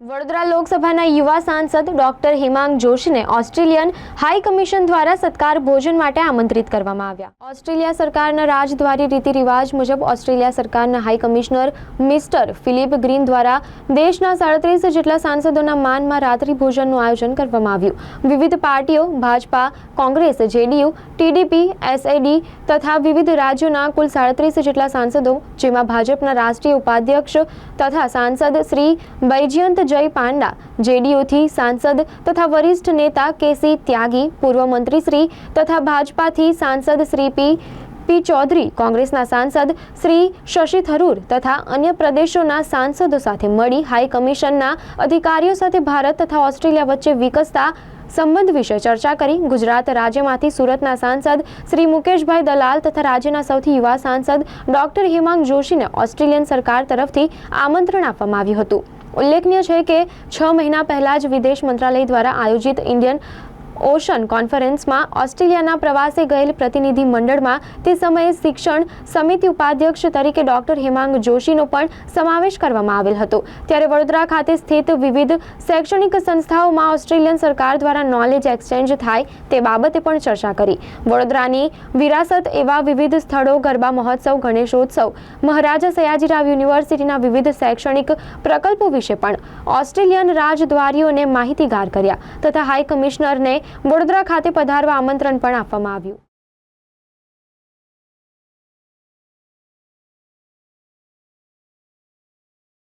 વડોદરા લોકસભાના યુવા સાંસદ ડોક્ટર હિમાંગ જોશીને ઓસ્ટ્રેલિયન હાઈ કમિશન દ્વારા સત્કાર ભોજન માટે આમંત્રિત કરવામાં આવ્યા. ઓસ્ટ્રેલિયા સરકારના રાજદ્વારી રીતિ રિવાજ મુજબ ઓસ્ટ્રેલિયા સરકારના high commissioner mister Philip Green દ્વારા દેશના સાડત્રીસ જેટલા સાંસદોના માનમાં રાત્રિ ભોજનનું આયોજન કરવામાં આવ્યું. વિવિધ પાર્ટીઓ, Bhajpa, Congress, JDU, TDP, SAD તથા વિવિધ રાજ્યોના કુલ સાડત્રીસ જેટલા સાંસદો, જેમાં ભાજપના રાષ્ટ્રીય ઉપાધ્યક્ષ તથા સાંસદ શ્રી બૈજયંત જય પાંડા, જેડીયુથી સાંસદ તથા વરિષ્ઠ નેતા કેસી ત્યાગી, પૂર્વ મંત્રી શ્રી તથા ભાજપાથી સાંસદ શ્રી પી પી ચૌધરી, કોંગ્રેસના સાંસદ શ્રી શશી થરૂર તથા અન્ય પ્રદેશોના સાંસદો સાથે મળી હાઈ કમિશનના અધિકારીઓ સાથે ભારત તથા ઓસ્ટ્રેલિયા વચ્ચે વિકસતા સંબંધ વિશે ચર્ચા કરી. ગુજરાત રાજ્યમાંથી સુરતના સાંસદ શ્રી મુકેશભાઈ દલાલ તથા રાજ્યના સૌથી યુવા સાંસદ ડોક્ટર હિમાંગ જોશીને ઓસ્ટ્રેલિયન સરકાર તરફથી આમંત્રણ આપવામાં આવ્યું હતું. ઉલ્લેખનીય છે કે છ મહિના પહેલા જ વિદેશ મંત્રાલય દ્વારા આયોજિત ઇન્ડિયન ઓશન કોન્ફરન્સમાં ઓસ્ટ્રેલિયાના પ્રવાસે ગયેલ પ્રતિનિધિ મંડળમાં તે સમયે શિક્ષણ સમિતિ ઉપાધ્યક્ષ તરીકે ડોક્ટર હેમાંગ જોશીનો પણ સમાવેશ કરવામાં આવેલ હતો. ત્યારે વડોદરા ખાતે સ્થિત વિવિધ શૈક્ષણિક સંસ્થાઓમાં ઓસ્ટ્રેલિયન સરકાર દ્વારા નોલેજ એક્સચેન્જ થાય તે બાબતે પણ ચર્ચા કરી. વડોદરાની વિરાસત એવા વિવિધ સ્થળો, ગરબા મહોત્સવ, ગણેશોત્સવ, મહારાજા સયાજીરાવ યુનિવર્સિટીના વિવિધ શૈક્ષણિક પ્રકલ્પો વિશે પણ ઓસ્ટ્રેલિયન રાજદ્વારીઓને માહિતીગાર કર્યા તથા હાઈ કમિશનરને વડોદરા ખાતે પધારવા આમંત્રણ પણ આપવામાં આવ્યું.